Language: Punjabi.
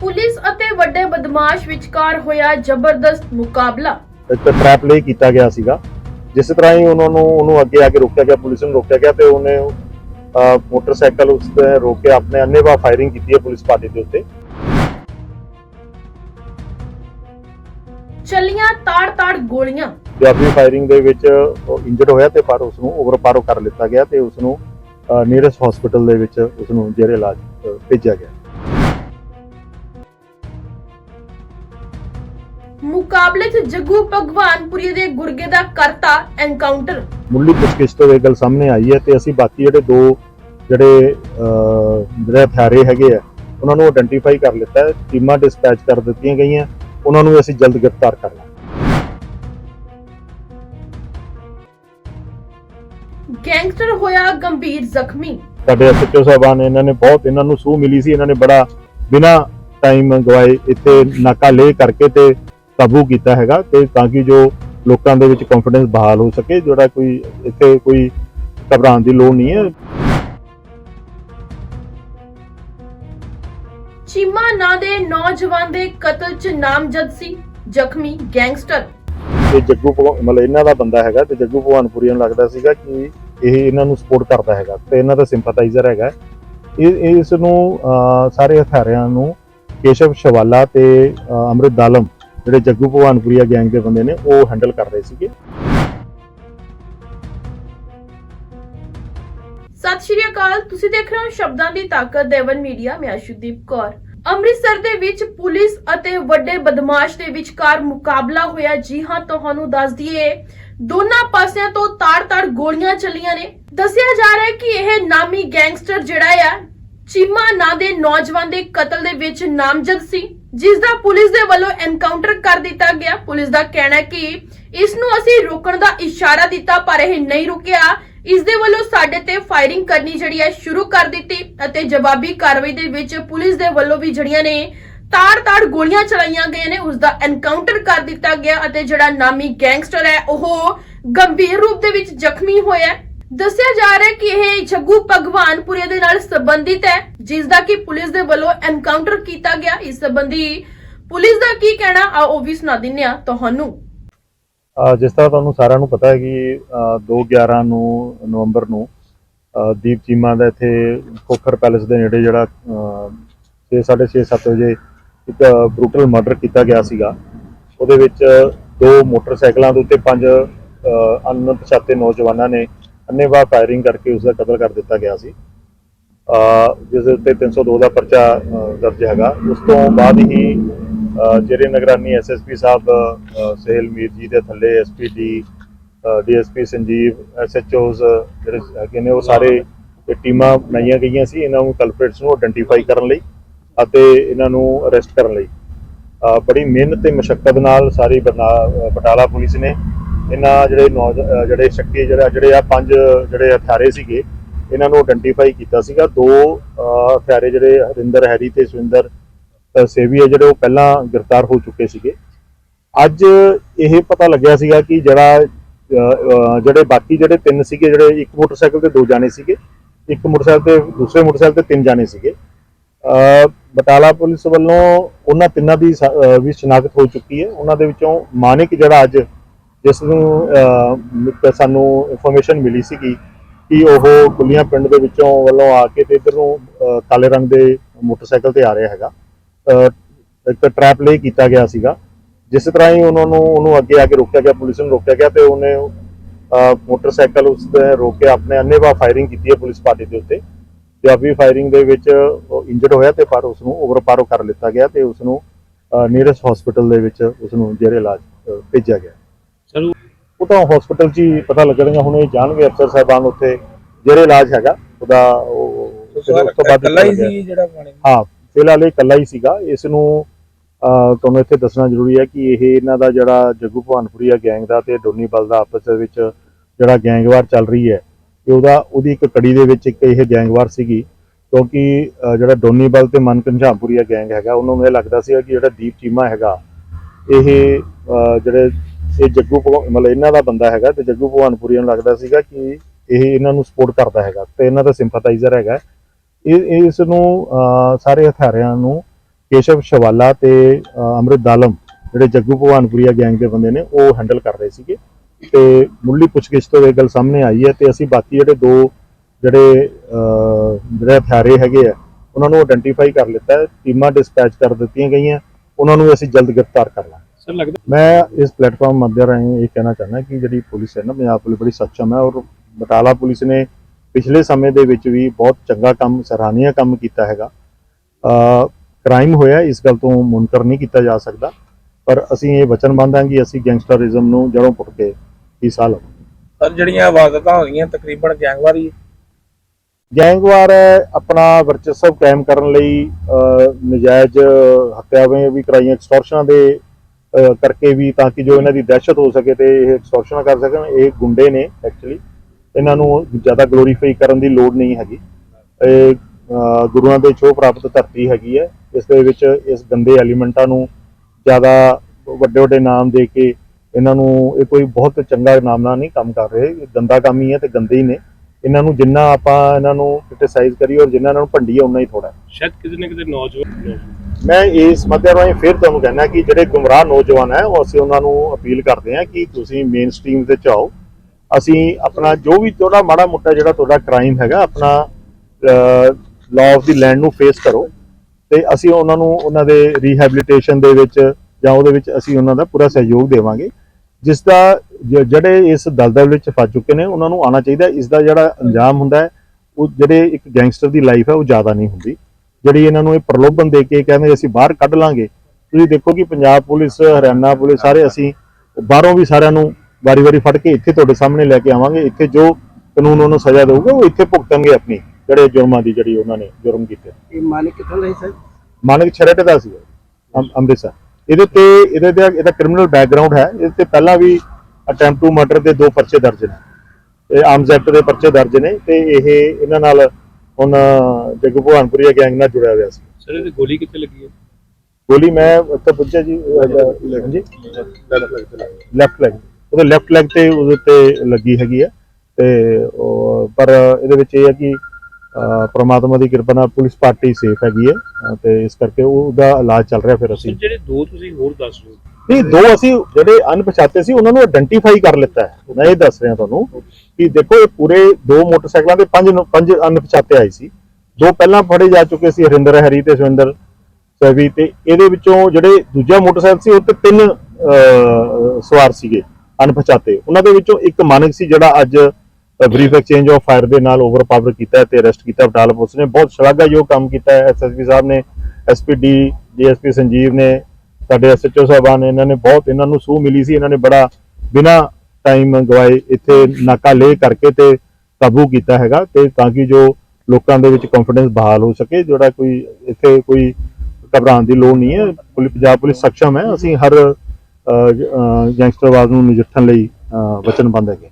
ਪੁਲਿਸ ਅਤੇ ਵੱਡੇ ਬਦਮਾਸ਼ ਵਿਚਕਾਰ ਹੋਇਆ ਜ਼ਬਰਦਸਤ ਮੁਕਾਬਲਾ। ਇੱਕ ਟ੍ਰੈਪ ਲੇ ਕੀਤਾ ਗਿਆ ਸੀਗਾ। ਜਿਸ ਤਰ੍ਹਾਂ ਹੀ ਉਹਨਾਂ ਨੂੰ ਉਹਨੂੰ ਅੱਗੇ ਆ ਕੇ ਰੋਕਿਆ ਗਿਆ ਪੁਲਿਸ ਨੂੰ ਰੋਕਿਆ ਗਿਆ ਤੇ ਉਹਨੇ ਮੋਟਰਸਾਈਕਲ ਉਸ ਤੇ ਰੋਕ ਕੇ ਆਪਣੇ ਅੰਨੇਵਾ ਫਾਇਰਿੰਗ ਕੀਤੀ ਹੈ ਪੁਲਿਸ ਪਾਰਟੀ ਦੇ ਉੱਤੇ। ਚੱਲੀਆਂ ਤਾੜ-ਤਾੜ ਗੋਲੀਆਂ। ਜਵਾਬੀ ਫਾਇਰਿੰਗ ਦੇ ਵਿੱਚ ਇੰਜਰਡ ਹੋਇਆ ਤੇ ਪਰ ਉਸ ਨੂੰ ਓਵਰਪਾਰੋ ਕਰ ਲਿੱਤਾ ਗਿਆ ਤੇ ਉਸ ਨੂੰ ਨੀਅਰੈਸਟ ਹਸਪੀਟਲ ਦੇ ਵਿੱਚ ਉਸ ਨੂੰ ਜੇਰੇ ਇਲਾਜ ਭੇਜਿਆ ਗਿਆ। ਮੁਕਾਬਲੇ 'ਚ ਜੱਗੂ ਭਗਵਾਨਪੁਰੀ ਦੇ ਗੁਰਗੇ ਦਾ ਕਰਤਾ ਐਨਕਾਊਂਟਰ ਮੁੱਢਲੀ ਪੁੱਛਗਿੱਛ ਤੋਂ ਇਹ ਗੱਲ ਸਾਹਮਣੇ ਆਈ ਹੈ ਤੇ ਅਸੀਂ ਬਾਕੀ ਜਿਹੜੇ ਦੋ ਜਿਹੜੇ ਜਿਹੜੇ ਹਥਿਆਰੇ ਹੈਗੇ ਆ ਉਹਨਾਂ ਨੂੰ ਆਇਡੈਂਟੀਫਾਈ ਕਰ ਲਿੱਤਾ ਹੈ ਟੀਮਾਂ ਡਿਸਪੈਚ ਕਰ ਦਿੱਤੀਆਂ ਗਈਆਂ ਉਹਨਾਂ ਨੂੰ ਅਸੀਂ ਜਲਦ ਗ੍ਰਿਫਤਾਰ ਕਰ ਲਾਂਗੇ। ਗੈਂਗਸਟਰ ਹੋਇਆ ਗੰਭੀਰ ਜ਼ਖਮੀ। ਸਾਡੇ ਐਸਐਚਓ ਸਾਹਿਬਾਨ ਇਹਨਾਂ ਨੇ ਬਹੁਤ ਇਹਨਾਂ ਨੂੰ ਸੂਹ ਮਿਲੀ ਸੀ ਇਹਨਾਂ ਨੇ ਬੜਾ ਬਿਨਾ ਟਾਈਮ ਗਵਾਏ ਇੱਥੇ ਨਾਕਾ ਲੇ ਕਰਕੇ ਤੇ ਕਾਬੂ ਕੀਤਾ ਹੈਗਾ ਤੇ ਤਾਂ ਕਿ ਜੋ ਲੋਕਾਂ ਦੇ ਵਿੱਚ ਕੰਫੀਡੈਂਸ ਬਹਾਲ ਹੋ ਸਕੇ ਜਿਹੜਾ ਕੋਈ ਇੱਥੇ ਕੋਈ ਘਬਰਾਉਣ ਦੀ ਲੋੜ ਨਹੀਂ ਹੈ। ਚੀਮਾ ਨਾਂ ਦੇ ਨੌਜਵਾਨ ਦੇ ਕਤਲ 'ਚ ਨਾਮਜ਼ਦ ਸੀ ਜ਼ਖਮੀ ਗੈਂਗਸਟਰ। ਤੇ ਜੱਗੂ ਭਗਵਾਨ ਮਤਲਬ ਇਹਨਾਂ ਦਾ ਬੰਦਾ ਹੈਗਾ ਤੇ ਜੱਗੂ ਭਗਵਾਨਪੁਰੀ ਨੂੰ ਲੱਗਦਾ ਸੀਗਾ ਕਿ ਇਹ ਇਹਨਾਂ ਨੂੰ ਸਪੋਰਟ ਕਰਦਾ ਹੈਗਾ ਤੇ ਇਹਨਾਂ ਦਾ ਸਿੰਪਥਾਈਜ਼ਰ ਹੈਗਾ। ਇਹ ਇਸ ਨੂੰ ਅਹ, ਸਾਰੇ ਹਥਿਆਰਿਆਂ ਨੂੰ ਕੇਸ਼ਵ ਸ਼ਵਾਲਾ ਤੇ ਅਹ, ਅੰਮ੍ਰਿਤ ਦਾਲਮ ਜਿਹੜੇ ਜੱਗੂ ਭਗਵਾਨਪੁਰੀਆ ਗੈਂਗ ਦੇ ਬੰਦੇ ਨੇ, ਉਹ ਹੈਂਡਲ ਕਰ ਰਹੇ ਸੀਗੇ। ਸਤਿ ਸ਼੍ਰੀ ਅਕਾਲ, ਤੁਸੀਂ ਦੇਖ ਰਹੇ ਹੋ ਸ਼ਬਦਾਂ ਦੀ ਤਾਕਤ, ਦੇਵਨ ਮੀਡੀਆ, ਮੈਂ ਅਸ਼ੁਦੀਪ ਕੌਰ। ਅੰਮ੍ਰਿਤਸਰ ਦੇ ਵਿੱਚ ਪੁਲਿਸ ਅਤੇ ਵੱਡੇ ਬਦਮਾਸ਼ ਦੇ ਵਿਚਕਾਰ ਮੁਕਾਬਲਾ ਹੋਇਆ। ਜੀ ਹਾਂ, ਤੁਹਾਨੂੰ ਦੱਸ ਦਈਏ, ਦੋਨਾਂ ਪਾਸਿਆਂ ਤੋਂ ਤਾੜ-ਤਾੜ ਗੋਲੀਆਂ ਚੱਲੀਆਂ ਨੇ। ਦੱਸਿਆ ਜਾ ਰਿਹਾ ਹੈ ਕਿ ਇਹ ਨਾਮੀ ਗੈਂਗਸਟਰ ਜਿਹੜਾ ਆ, ਚੀਮਾ ਨਾਂ ਦੇ ਨੌਜਵਾਨ ਦੇ ਕਤਲ ਦੇ ਵਿੱਚ ਨਾਮਜ਼ਦ ਸੀ। ਜਿਸ ਦਾ ਪੁਲਿਸ ਦੇ ਵੱਲੋਂ ਐਨਕਾਊਂਟਰ ਕਰ ਦਿੱਤਾ ਗਿਆ। ਪੁਲਿਸ ਦਾ ਕਹਿਣਾ ਹੈ ਕਿ ਇਸ ਨੂੰ ਅਸੀਂ ਰੋਕਣ ਦਾ ਇਸ਼ਾਰਾ ਦਿੱਤਾ, ਪਰ ਇਹ ਨਹੀਂ ਰੁਕਿਆ। ਇਸ ਦੇ ਵੱਲੋਂ ਸਾਡੇ ਤੇ ਫਾਇਰਿੰਗ ਕਰਨੀ ਜਿਹੜੀ ਹੈ ਸ਼ੁਰੂ ਕਰ ਦਿੱਤੀ ਅਤੇ ਜਵਾਬੀ ਕਾਰਵਾਈ ਦੇ ਵਿੱਚ ਪੁਲਿਸ ਦੇ ਵੱਲੋਂ ਵੀ ਜਿਹੜੀਆਂ ਨੇ ਤਾੜ ਤਾਰ ਗੋਲੀਆਂ ਚਲਾਈਆਂ ਗਈਆਂ ਨੇ ਉਸ ਦਾ ਐਨਕਾਊਂਟਰ ਕਰ ਦਿੱਤਾ ਗਿਆ ਅਤੇ ਜਿਹੜਾ ਨਾਮੀ ਗੈਂਗਸਟਰ ਹੈ, ਉਹ ਗੰਭੀਰ ਰੂਪ ਦੇ ਵਿੱਚ ਜ਼ਖਮੀ ਹੋਇਆ ਦੱਸਿਆ ਜਾ ਰਿਹਾ ਕਿ ਇਹ ਜੱਗੂ ਭਗਵਾਨਪੁਰੇ ਦੇ ਨਾਲ ਸੰਬੰਧਿਤ ਹੈ, ਜਿਸ ਦਾ ਕਿ ਪੁਲਿਸ ਦੇ ਵੱਲੋਂ ਐਨਕਾਊਂਟਰ ਕੀਤਾ ਗਿਆ। ਇਸ ਸੰਬੰਧੀ ਪੁਲਿਸ ਦਾ ਕੀ ਕਹਿਣਾ ਆ ਉਹ ਵੀ ਸੁਣਾ ਦਿੰਨੇ ਆ ਤੁਹਾਨੂੰ। ਜਿਸ ਤਰ੍ਹਾਂ ਤੁਹਾਨੂੰ ਸਾਰਿਆਂ ਨੂੰ ਪਤਾ ਹੈ ਕਿ 2/11 ਨੂੰ, ਨਵੰਬਰ ਨੂੰ ਦੀਪ ਚੀਮਾ ਦਾ ਇੱਥੇ ਖੋਖਰ ਪੈਲੇਸ ਦੇ ਨੇੜੇ ਜਿਹੜਾ 6:30 7 ਵਜੇ ਇੱਕ ਬਰੂਟਲ ਮਰਡਰ ਕੀਤਾ ਗਿਆ ਸੀਗਾ। ਉਹਦੇ ਵਿੱਚ ਦੋ ਮੋਟਰਸਾਈਕਲਾਂ ਦੇ ਉੱਤੇ ਪੰਜ ਅਨਪਛਾਤੇ ਨੌਜਵਾਨਾਂ ਨੇ ਅੰਨੇਵਾਹ ਫਾਇਰਿੰਗ ਕਰਕੇ ਉਸ ਦਾ ਕਤਲ ਕਰ ਦਿੱਤਾ ਗਿਆ ਸੀ। ਅਹ, ਜਿਸ ਦੇ ਉੱਤੇ 302 ਦਾ ਪਰਚਾ ਦਰਜ ਹੈਗਾ। ਉਸ ਤੋਂ ਬਾਅਦ ਹੀ ਅਹ, ਜਿਹੜੇ ਨਗਰਾਨੀ ਐਸਐਸਪੀ ਸਾਹਿਬ ਅਹ, ਸਹਿਲ ਮੀਰ ਜੀ ਦੇ ਥੱਲੇ ਐਸਪੀਡੀ ਡੀਐਸਪੀ ਸੰਜੀਵ ਐਸਐਚਓਜ਼ ਜਿਹੜੇ ਹੈਗੇ ਨੇ ਉਹ ਸਾਰੇ ਟੀਮਾਂ ਬਣਾਈਆਂ ਗਈਆਂ ਸੀ। ਇਹਨਾਂ ਨੂੰ ਕਲਪਰੇਟਸ ਨੂੰ ਆਇਡੈਂਟੀਫਾਈ ਕਰਨ ਲਈ ਅਤੇ ਇਹਨਾਂ ਨੂੰ ਅਰੈਸਟ ਕਰਨ ਲਈ। ਬੜੀ ਮਿਹਨਤ ਤੇ ਮਸ਼ੱਕਤ ਨਾਲ ਸਾਰੀ ਬਰਨਾ- ਬਟਾਲਾ ਪੁਲਿਸ ਨੇ ਇਹਨਾਂ ਜਿਹੜੇ ਨੌਜ- ਜਿਹੜੇ ਸ਼ੱਕੀ ਜਿਹੜਾ ਜਿਹੜੇ ਆ ਪੰਜ ਜਿਹੜੇ ਹਥਿਆਰੇ ਸੀਗੇ, ਇਹਨਾਂ ਨੂੰ ਆਇਡੈਂਟੀਫਾਈ ਕੀਤਾ ਸੀਗਾ। ਦੋ ਹਥਿਆਰੇ ਜਿਹੜੇ ਹਰਿੰਦਰ ਹੈਰੀ ਤੇ ਸੁਰਿੰਦਰ ਸੇਵੀ ਹੈ ਜਿਹੜੇ ਉਹ ਪਹਿਲਾਂ ਗ੍ਰਿਫਤਾਰ ਹੋ ਚੁੱਕੇ ਸੀਗੇ। ਅੱਜ ਇਹ ਪਤਾ ਲੱਗਿਆ ਸੀਗਾ ਕਿ ਜਿਹੜਾ ਜਿਹੜੇ ਬਾਕੀ ਜਿਹੜੇ ਤਿੰਨ ਸੀਗੇ, ਜਿਹੜੇ ਇੱਕ ਮੋਟਰਸਾਈਕਲ ਤੇ ਦੋ ਜਾਣੇ ਸੀਗੇ, ਇੱਕ ਮੋਟਰਸਾਈਕਲ ਤੇ ਦੂਸਰੇ ਮੋਟਰਸਾਈਕਲ ਤੇ ਤਿੰਨ ਜਾਣੇ ਸੀਗੇ। ਬਟਾਲਾ ਪੁਲਿਸ ਵੱਲੋਂ ਉਹਨਾਂ ਤਿੰਨਾਂ ਦੀ ਸ- ਵੀ ਸ਼ਨਾਖਤ ਹੋ ਚੁੱਕੀ ਹੈ। ਉਹਨਾਂ ਦੇ ਵਿੱਚੋਂ ਮਾਨਿਕ ਜਿਹੜਾ ਅੱਜ ਜਿਸ ਨੂੰ ਸਾਨੂੰ ਇਨਫੋਰਮੇਸ਼ਨ ਮਿਲੀ ਸੀਗੀ ਕਿ ਉਹ ਕੁੱਲੀਆਂ ਪਿੰਡ ਦੇ ਵਿੱਚੋਂ ਵੱਲੋਂ ਆ ਕੇ ਤੇ ਇਧਰ ਨੂੰ ਕਾਲੇ ਰੰਗ ਦੇ ਮੋਟਰਸਾਈਕਲ ਤੇ ਆ ਰਿਹਾ ਹੈਗਾ। ਇੱਕ ਟ੍ਰੈਪ ਲਈ ਕੀਤਾ ਗਿਆ ਸੀਗਾ। ਜਿਸ ਤਰ੍ਹਾਂ ਹੀ ਉਹਨਾਂ ਨੂੰ, ਉਹਨੂੰ ਅੱਗੇ ਆ ਕੇ ਰੋਕਿਆ ਗਿਆ, ਪੁਲਿਸ ਨੂੰ ਰੋਕਿਆ ਗਿਆ ਤੇ ਉਹਨੇ ਮੋਟਰਸਾਈਕਲ ਉਸ ਤੇ ਰੋਕ ਕੇ ਆਪਣੇ ਅੰਨੇਵਾਹ ਫਾਇਰਿੰਗ ਕੀਤੀ ਹੈ ਪੁਲਿਸ ਪਾਰਟੀ ਦੇ ਉੱਤੇ। ਜਵਾਬੀ ਫਾਇਰਿੰਗ ਦੇ ਵਿੱਚ ਉਹ ਇੰਜਰਡ ਹੋਇਆ ਤੇ ਪਰ ਉਸ ਨੂੰ ਓਵਰਪਾਰੋ ਕਰ ਲਿੱਤਾ ਗਿਆ ਤੇ ਉਸ ਨੂੰ ਨੀਅਰੈਸਟ ਹਸਪੀਟਲ ਦੇ ਵਿੱਚ ਉਸ ਨੂੰ ਜੇਰੇ ਇਲਾਜ ਭੇਜਿਆ ਗਿਆ। ਉਹ ਤਾਂ ਹਸਪੀਟਲ 'ਚ ਹੀ ਪਤਾ ਲੱਗਣਗਾ ਹੁਣ ਇਹ ਜਾਣਗੇ ਅਫਸਰ ਸਾਹਿਬਾਨ ਉੱਥੇ ਜਿਹੜੇ ਇਲਾਜ ਹੈਗਾ ਉਹਦਾ ਉਹ ਫਿਰ ਉਸ ਤੋਂ ਬਾਅਦ ਇਕੱਲਾ ਹੀ। ਸੀ ਜਿਹੜਾ ਪਾਣੀ ਹਾਂ ਫਿਲਹਾਲ ਇਹ ਇਕੱਲਾ ਹੀ ਸੀਗਾ ਇਸ ਨੂੰ ਤੁਹਾਨੂੰ ਇੱਥੇ ਦੱਸਣਾ ਜ਼ਰੂਰੀ ਹੈ ਕਿ ਇਹ ਇਹਨਾਂ ਦਾ ਜਿਹੜਾ ਜੱਗੂ ਭਵਾਨਪੁਰੀਆ ਗੈਂਗ ਦਾ ਤੇ ਡੋਨੀ ਬਲ ਦਾ ਆਪਸ ਦੇ ਵਿੱਚ ਜਿਹੜਾ ਗੈਂਗਵਾਰ ਚੱਲ ਰਹੀ ਹੈ ਤੇ ਉਹਦਾ ਉਹਦੀ ਇੱਕ ਕੜੀ ਦੇ ਵਿੱਚ ਇੱਕ ਇਹ ਗੈਂਗਵਾਰ ਸੀਗੀ ਕਿਉਂਕਿ ਜਿਹੜਾ ਡੋਨੀ ਬਲ ਤੇ ਮਨ ਘਨਸ਼ਾਮਪੁਰੀਆ ਗੈਂਗ ਹੈਗਾ ਉਹਨਾਂ ਨੂੰ ਇਹ ਲੱਗਦਾ ਸੀਗਾ ਕਿ ਜਿਹੜਾ ਦੀਪ ਚੀਮਾ ਹੈਗਾ ਇਹ ਜਿਹੜੇ ਇਹ ਜੱਗੂ ਭਗਵਾ- ਮਤਲਬ ਇਹਨਾਂ ਦਾ ਬੰਦਾ ਹੈਗਾ ਤੇ ਜੱਗੂ ਭਗਵਾਨਪੁਰੀਆ ਨੂੰ ਲੱਗਦਾ ਸੀਗਾ ਕਿ ਇਹ ਇਹਨਾਂ ਨੂੰ ਸਪੋਰਟ ਕਰਦਾ ਹੈਗਾ ਤੇ ਇਹਨਾਂ ਦਾ ਸਿੰਪਥਾਈਜ਼ਰ ਹੈਗਾ। ਇਹ ਇਹ ਇਸ ਨੂੰ ਅਹ, ਸਾਰੇ ਹਥਿਆਰਿਆਂ ਨੂੰ ਕੇਸ਼ਵ ਸ਼ਵਾਲਾ ਤੇ ਅ, ਅੰਮ੍ਰਿਤ ਦਾਲਮ ਜਿਹੜੇ ਜੱਗੂ ਭਗਵਾਨਪੁਰੀਆ ਗੈਂਗ ਦੇ ਬੰਦੇ ਨੇ ਉਹ ਹੈਂਡਲ ਕਰ ਰਹੇ ਸੀਗੇ। ਤੇ ਮੁੱਢਲੀ ਪੁੱਛਗਿੱਛ ਤੋਂ ਇਹ ਗੱਲ ਸਾਹਮਣੇ ਆਈ ਹੈ ਤੇ ਅਸੀਂ ਬਾਕੀ ਜਿਹੜੇ ਦੋ ਜਿਹੜੇ ਅ, ਜਿਹੜੇ ਹਥਿਆਰੇ ਹੈਗੇ ਆ ਉਹਨਾਂ ਨੂੰ ਆਇਡੈਂਟੀਫਾਈ ਕਰ ਲਿੱਤਾ ਹੈ ਟੀਮਾਂ ਡਿਸਪੈਚ ਕਰ ਦਿੱਤੀਆਂ ਗਈਆਂ ਉਹਨਾਂ ਨੂੰ ਅਸੀਂ ਜਲਦ ਗ੍ਰਿਫਤਾਰ ਕਰ ਲਾਂਗੇ। ਸਰ ਲੱਗਦਾ? ਮੈਂ ਇਸ ਪਲੇਟਫਾਰਮ ਮੱਦੇ ਰਾਹੀਂ ਇਹ ਕਹਿਣਾ ਚਾਹੁੰਦਾ ਕਿ ਜਿਹੜੀ ਪੁਲਿਸ ਹੈ ਨਾ ਪੰਜਾਬ ਪੁਲਿਸ ਬੜੀ ਸੱਚਮ ਹੈ ਔਰ ਬਟਾਲਾ ਪੁਲਿਸ ਨੇ ਪਿਛਲੇ ਸਮੇਂ ਦੇ ਵਿੱਚ ਵੀ ਬਹੁਤ ਚੰਗਾ ਕੰਮ ਸਰਾਹਨੀਆ ਕੰਮ ਕੀਤਾ ਹੈਗਾ। ਅ ਕ੍ਰਾਈਮ ਹੋਇਆ ਇਸ ਗੱਲ ਤੋਂ ਮੁਨਕਰ ਨਹੀਂ ਕੀਤਾ ਜਾ ਸਕਦਾ। ਪਰ ਅਸੀਂ ਇਹ ਵਚਨਬੰਦ ਹਾਂ ਕਿ ਅਸੀਂ ਗੈਂਗਸਟਰਿਜ਼ਮ ਨੂੰ ਜੜੋਂ ਪੁੱਟ ਕੇ ਹੀ ਸਾਲ ਸਰ ਜਿਹੜੀਆਂ ਵਾਰਦਾਤਾਂ ਹੋ ਗਈਆਂ ਤਕਰੀਬਨ ਗੈਂਗਵਾਰੀ ਗੈਂਗਵਾਰ ਆਪਣਾ ਵਰਚਸਵ ਕਾਇਮ ਕਰਨ ਲਈ ਨਜਾਇਜ਼ ਹੱਤਿਆਵੇਂ ਵੀ ਕਰਾਈਆਂ ਐਕਸਟੋਰਸ਼ਨਾਂ ਦੇ ਕਰਕੇ ਵੀ ਤਾਂ ਕਿ ਜੋ ਇਹਨਾਂ ਦੀ ਦਹਿਸ਼ਤ ਹੋ ਸਕੇ ਤੇ ਇਹ ਐਕਸਟੋਰਸ਼ਨ ਕਰ ਸਕਣ। ਇਹ ਗੁੰਡੇ ਨੇ ਐਕਚੁਅਲੀ ਇਹਨਾਂ ਨੂੰ ਜ਼ਿਆਦਾ ਗਲੋਰੀਫਾਈ ਕਰਨ ਦੀ ਲੋੜ ਨਹੀਂ ਹੈਗੀ। ਇਹ ਗੁਰੂਆਂ ਦੇ ਛੋਹ ਪ੍ਰਾਪਤ ਧਰਤੀ ਹੈਗੀ ਹੈ। ਇਸ ਦੇ ਵਿੱਚ ਇਸ ਗੰਦੇ ਐਲੀਮੈਂਟਾਂ ਨੂੰ ਜ਼ਿਆਦਾ ਵੱਡੇ ਵੱਡੇ ਨਾਮ ਦੇ ਕੇ ਇਹਨਾਂ ਨੂੰ ਇਹ ਕੋਈ ਬਹੁਤ ਚੰਗਾ ਨਾਮ ਨਾਲ ਨਹੀਂ ਕੰਮ ਕਰ ਰਹੇ। ਗੰਦਾ ਕੰਮ ਹੀ ਹੈ ਤੇ ਗੰਦੇ ਹੀ ਨੇ। ਇਹਨਾਂ ਨੂੰ ਜਿੰਨਾ ਆਪਾਂ ਇਹਨਾਂ ਨੂੰ ਕ੍ਰਿਟਿਸਾਈਜ਼ ਕਰੀਏ ਔਰ ਜਿੰਨਾ ਇਹਨਾਂ ਨੂੰ ਭੰਡੀਏ ਉਨਾ ਹੀ ਥੋੜਾ ਸ਼ਾਇਦ ਕਿਸੇ ਨਾ ਕਿਤੇ ਨੌਜਵਾਨ ਮੈਂ ਇਸ ਮੱਦੇ ਰਾਹੀਂ ਫਿਰ ਤੁਹਾਨੂੰ ਕਹਿਣਾ ਕਿ ਜਿਹੜੇ ਗੁੰਮਰਾਹ ਨੌਜਵਾਨ ਹੈ, ਉਹ ਅਸੀਂ ਉਹਨਾਂ ਨੂੰ ਅਪੀਲ ਕਰਦੇ ਹਾਂ ਕਿ ਤੁਸੀਂ ਮੇਨ ਸਟ੍ਰੀਮ ਤੇ ਆਓ। ਅਸੀਂ ਆਪਣਾ ਜੋ ਵੀ ਤੁਹਾਡਾ ਮਾੜਾ ਮੋਟਾ ਜਿਹੜਾ ਤੁਹਾਡਾ ਕ੍ਰਾਈਮ ਹੈਗਾ, ਆਪਣਾ ਲਾਅ ਆਫ ਦੀ ਲੈਂਡ ਨੂੰ ਫੇਸ ਕਰੋ ਤੇ ਅਸੀਂ ਉਹਨਾਂ ਨੂੰ ਉਹਨਾਂ ਦੇ ਰੀਹੈਬਿਲਿਟੇਸ਼ਨ ਦੇ ਵਿੱਚ ਜਾਂ ਉਹਦੇ ਵਿੱਚ ਅਸੀਂ ਉਹਨਾਂ ਦਾ ਪੂਰਾ ਸਹਿਯੋਗ ਦੇਵਾਂਗੇ। ਜਿਸ ਦਾ ਜਿਹੜੇ ਇਸ ਦਲਦਲ ਵਿੱਚ ਫਸ ਚੁੱਕੇ ਨੇ, ਉਹਨਾਂ ਨੂੰ ਆਉਣਾ ਚਾਹੀਦਾ ਇਸ ਦਾ ਜਿਹੜਾ ਅੰਜਾਮ ਹੁੰਦਾ ਹੈ, ਉਹ ਜਿਹੜੇ ਇੱਕ ਗੈਂਗਸਟਰ ਦੀ ਲਾਈਫ ਹੈ, ਉਹ ਜ਼ਿਆਦਾ ਨਹੀਂ ਹੁੰਦੀ। ਜਿਹੜੀ ਇਹਨਾਂ ਨੂੰ ਇਹ ਪ੍ਰਲੋਭਨ ਦੇ ਕੇ ਕਹਿੰਦੇ ਅਸੀਂ ਬਾਹਰ ਕੱਢ ਲਾਂਗੇ। ਤੁਸੀਂ ਦੇਖੋ ਕਿ ਪੰਜਾਬ ਪੁਲਿਸ ਹਰਿਆਣਾ ਪੁਲਿਸ ਸਾਰੇ ਅਸੀਂ ਬਾਹਰੋਂ ਵੀ ਸਾਰਿਆਂ ਨੂੰ ਵਾਰੀ-ਵਾਰੀ ਫੜ ਕੇ ਇੱਥੇ ਤੁਹਾਡੇ ਸਾਹਮਣੇ ਲੈ ਕੇ ਆਵਾਂਗੇ। ਇੱਥੇ ਜੋ ਕਾਨੂੰਨ ਉਹਨੂੰ ਸਜ਼ਾ ਦੇਊਗਾ ਉਹ ਇੱਥੇ ਭੁਗਤਣਗੇ ਆਪਣੀ ਜਿਹੜੇ ਜੁਰਮਾਂ ਦੀ ਜਿਹੜੀ ਉਹਨਾਂ ਨੇ ਜੁਰਮ ਕੀਤੇ। ਇਹ ਮਾਲਿਕ ਕਿੱਥੋਂ ਦਾ ਸਰ ਮਾਨਕ ਛਰਟ ਦਾ ਸੀ ਅਮ- ਅੰਮ੍ਰਿਤਸਰ। ਇਹਦੇ ਤੇ ਇਹਦੇ ਤੇ ਇਹਦਾ ਕ੍ਰਿਮੀਨਲ ਬੈਕਗ੍ਰਾਉਂਡ ਹੈ। ਇਹਦੇ ਤੇ ਪਹਿਲਾਂ ਵੀ ਅਟੈਂਪਟ ਟੂ ਮਰਡਰ ਦੇ ਦੋ ਪਰਚੇ ਦਰਜ ਨੇ। ਇਹ ਐਕਟ ਦੇ ਪਰਚੇ ਦਰਜ ਨੇ ਤੇ ਇਹ ਇਹਨਾਂ ਨਾਲ ਹੁਣ ਜੱਗੂ ਭਵਾਨਪੁਰੀਆ ਗੈਂਗ ਨਾਲ ਜੁੜਿਆ ਹੋਇਆ ਸੀ। ਸਰ ਇਹਦੀ ਗੋਲੀ ਕਿੱਥੇ ਲੱਗੀ ਹੈ? ਗੋਲੀ ਮੈਂ ਉੱਥੇ ਪੁੱਛਿਆ ਜੀ ਹਾਂਜੀ। ਲੈਫਟ ਲੈਗ ਉਹਦੇ ਲੈਫਟ ਲੈਗ ਤੇ ਉਹਦੇ ਤੇ ਲੱਗੀ ਹੈਗੀ ਹੈ ਤੇ ਉਹ- ਪਰ ਇਹਦੇ ਵਿੱਚ ਇਹ ਹੈ ਕਿ ਪ੍ਰਮਾਤਮਾ ਦੀ ਕਿਰਪਾ ਨਾਲ ਪੁਲਿਸ ਪਾਰਟੀ ਸੇਫ ਹੈਗੀ ਹੈ ਤੇ ਇਸ ਕਰਕੇ ਉਹਦਾ ਇਲਾਜ ਚੱਲ ਰਿਹਾ ਫਿਰ ਅਸੀਂ। ਜਿਹੜੇ ਦੋ ਤੁਸੀਂ ਹੋਰ ਦੱਸ ਹੋ ਨਹੀਂ, ਦੋ ਅਸੀਂ ਜਿਹੜੇ ਅਣਪਛਾਤੇ ਸੀ, ਉਹਨਾਂ ਨੂੰ ਆਇਡੈਂਟੀਫਾਈ ਕਰ ਲਿੱਤਾ ਹੈ। ਮੈਂ ਇਹ ਦੱਸ ਰਿਹਾ ਤੁਹਾਨੂੰ ਕਿ ਦੇਖੋ, ਇਹ ਪੂਰੇ ਦੋ ਮੋਟਰਸਾਈਕਲਾਂ ਦੇ ਪੰਜ ਪੰਜ ਅਣਪਛਾਤੇ ਆਏ ਸੀ। ਦੋ ਪਹਿਲਾਂ ਫੜੇ ਜਾ ਚੁੱਕੇ ਸੀ, ਹਰਿੰਦਰ, ਹਰੀ ਤੇ ਸੁਰਿੰਦਰ ਸਵੀ ਤੇ ਇਹਦੇ ਵਿੱਚੋਂ ਜਿਹੜੇ ਦੂਜਾ ਮੋਟਰਸਾਈਕਲ ਸੀ, ਉਹ ਤੇ ਤਿੰਨ ਸਵਾਰ ਸੀਗੇ, ਅਣਪਛਾਤੇ। ਉਹਨਾਂ ਦੇ ਵਿੱਚੋਂ ਇੱਕ ਮਾਨਕ ਸੀ, ਜਿਹੜਾ ਅੱਜ ਬਰੀਫ ਐਕਸਚੇਂਜ ਆਫ ਫਾਇਰ ਦੇ ਨਾਲ ਓਵਰਪਾਵਰ ਕੀਤਾ ਹੈ ਤੇ ਅਰੈਸਟ ਕੀਤਾ, ਬਟਾਲਾ ਪੁਲਿਸ ਨੇ। ਬਹੁਤ ਸ਼ਲਾਘਾਯੋਗ ਕੰਮ ਕੀਤਾ ਹੈ। ਐਸਐਸਪੀ ਸਾਹਿਬ ਨੇ ਐਸਪੀਡੀ ਡੀਐਸਪੀ ਸੰਜੀਵ ਨੇ ਸਾਡੇ ਐਸਐਚਓ ਸਾਹਿਬਾਨ ਇਹਨਾਂ ਨੇ ਬਹੁਤ ਇਹਨਾਂ ਨੂੰ ਸੂਹ ਮਿਲੀ ਸੀ, ਇਹਨਾਂ ਨੇ ਬੜਾ ਬਿਨਾ ਟਾਈਮ ਗਵਾਏ ਇੱਥੇ ਨਾਕਾ ਲੇ ਕਰਕੇ ਤੇ ਕਾਬੂ ਕੀਤਾ ਹੈਗਾ ਤੇ ਤਾਂ ਕਿ ਜੋ ਲੋਕਾਂ ਦੇ ਵਿੱਚ ਕੰਫੀਡੈਂਸ ਬਹਾਲ ਹੋ ਸਕੇ, ਜਿਹੜਾ ਕੋਈ ਇੱਥੇ ਕੋਈ ਘਬਰਾਉਣ ਦੀ ਲੋੜ ਨਹੀਂ ਹੈ। ਪੁਲਿਸ, ਪੰਜਾਬ ਪੁਲਿਸ ਸક્ષਮ ਹੈ, ਅਸੀਂ ਹਰ ਗੈਂਗਸਟਰਵਾਦ ਨੂੰ ਨਜਿੱਠਣ ਲਈ ਵਚਨਬੱਧ ਹੈਗੇ।